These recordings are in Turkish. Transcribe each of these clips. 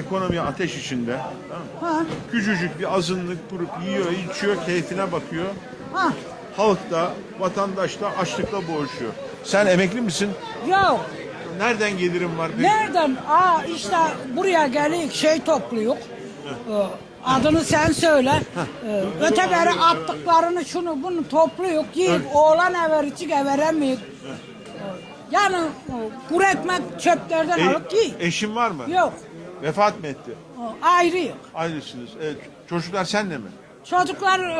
Ekonomi ateş içinde. Tamam mı? Küçücük bir azınlık grup yiyor, içiyor, keyfine bakıyor. ha. Halk da, vatandaş da açlıkla boğuşuyor. Sen emekli misin? Yok. Nereden gelirim var? peki? Nereden? Aa işte buraya gelip şey topluyor. Ee, Adını sen söyle. Ee, Öteberi attıklarını şunu bunu topluyor. Yiyip oğlan ever içik everemiyor. Yani e, kuru ekmek çöplerden E- alıp yiyor. eşin var mı? Yok. Vefat mı etti? Ayrı yok. Ayrısınız. Evet. Çocuklar senle mi? Çocuklar e,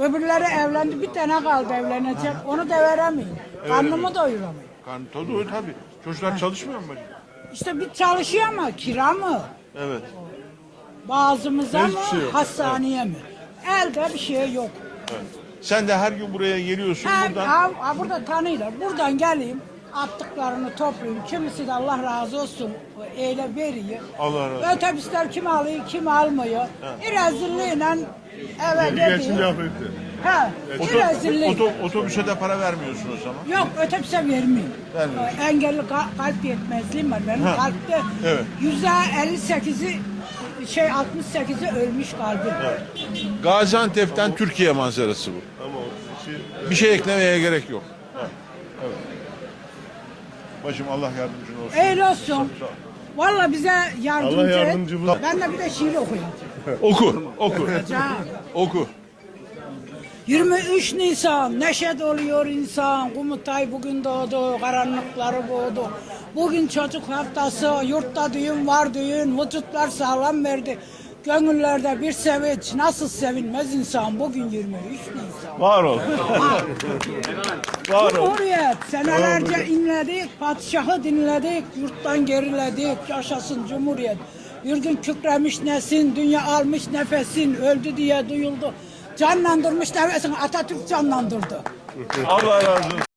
e, öbürleri evlendi. Bir tane kaldı evlenecek. Onu da veremiyor. Karnımı doyuramıyor. Karnı tozu tabii. Çocuklar çalışmıyor mu bacım? İşte bir çalışıyor ama kira mı? Evet. Bazımıza mı? Hiçbir şey yok. Hastaneye mi? Elde bir şey yok. Sen de her gün buraya geliyorsun Ha, buradan. ha, ha, burada tanıyorlar. Buradan geleyim. Attıklarını toplayayım. Kimisi de Allah razı olsun eyle veriyor. Allah razı olsun. Otobüsler kim alıyor, kim almıyor. Bir rezilliğine eve gidiyor. Ha, bir Oto- rezillik. oto- otobüse de para vermiyorsun o zaman. Yok otobüse vermiyorum. Vermiyorsun. Engelli ka- kalp yetmezliğim var benim. Ha, Kalpte evet. yüzde 58'i şey 68'i ölmüş kalbim. Gaziantep'ten Türkiye manzarası bu. Bir şey eklemeye gerek yok. Bacım Allah yardımcın olsun. Eyle olsun. Valla bize yardımcı Allah et. yardımcımız olsun. Ben de bir de şiir okuyayım. Oku, oku, Can. oku. 23 Nisan neşe doluyor insan. Kumutay bugün doğdu, karanlıkları boğdu. Bugün çocuk haftası, yurtta düğün var düğün, vücutlar sağlam verdi. Gönüllerde bir sevinç, nasıl sevinmez insan bugün 23 Nisan. Var ol. Var ol. Cumhuriyet senelerce inledik, padişahı dinledik, yurttan geriledik, yaşasın Cumhuriyet. Bir gün kükremiş nesin, dünya almış nefesin, öldü diye duyuldu. Canlandırmış nefesin, Atatürk canlandırdı. Allah razı olsun.